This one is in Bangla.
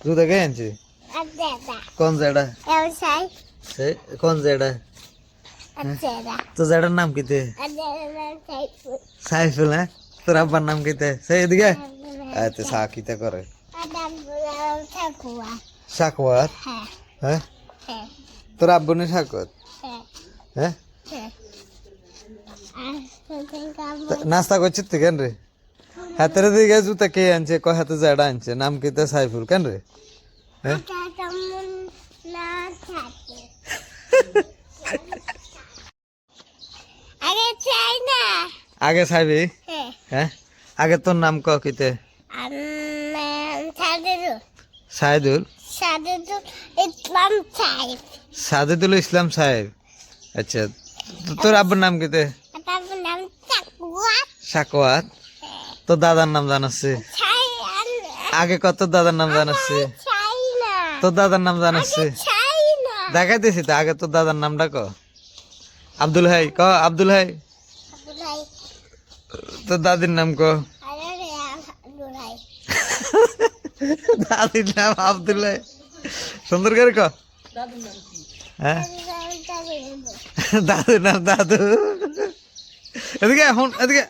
জুতা কে আনছে কোন জায়গা সে কোন জায়গা তো জায়গার নাম কিতে সাইফুল হ্যাঁ তোর আব্বার নাম কিতে সে এদিকে আচ্ছা সা কিতে করে সাকওয়াত হ্যাঁ তোর আব্বু নে সাকত হ্যাঁ তা- নাস্তা করছিস তুই কেন রে হাতের দিকে জুতা কে আনছে? কয় হাতে জায়গা আনছে? নাম কিতে সাইফুল কেন রে? হ্যাঁ? আগে চাই না। আগে সাইবি হ্যাঁ। হ্যাঁ? আগে তোর নাম ক কিতে? সাইদুল? সাদেরু ইসলাম সাহেব। আচ্ছা তো- তোর আব্বুর নাম কিতে? তারপর নাম সাকওয়াত তোর দাদার নাম জানাচ্ছে। আগে কত দাদার নাম জানাচ্ছে? চাই তোর দাদার নাম জানাচ্ছে। চাই দেখাইতেছি তো আগে তোর দাদার নামটা ক? আব্দুল হাই ক? আব্দুল হাই। তোর দাদির নাম ক? আরে রে দুলাই দাদির নাম আব্দুল হাই। সুন্দর করে ক? হ্যাঁ? দাদুর নাম দাদু। এদিকে এখন এদিকে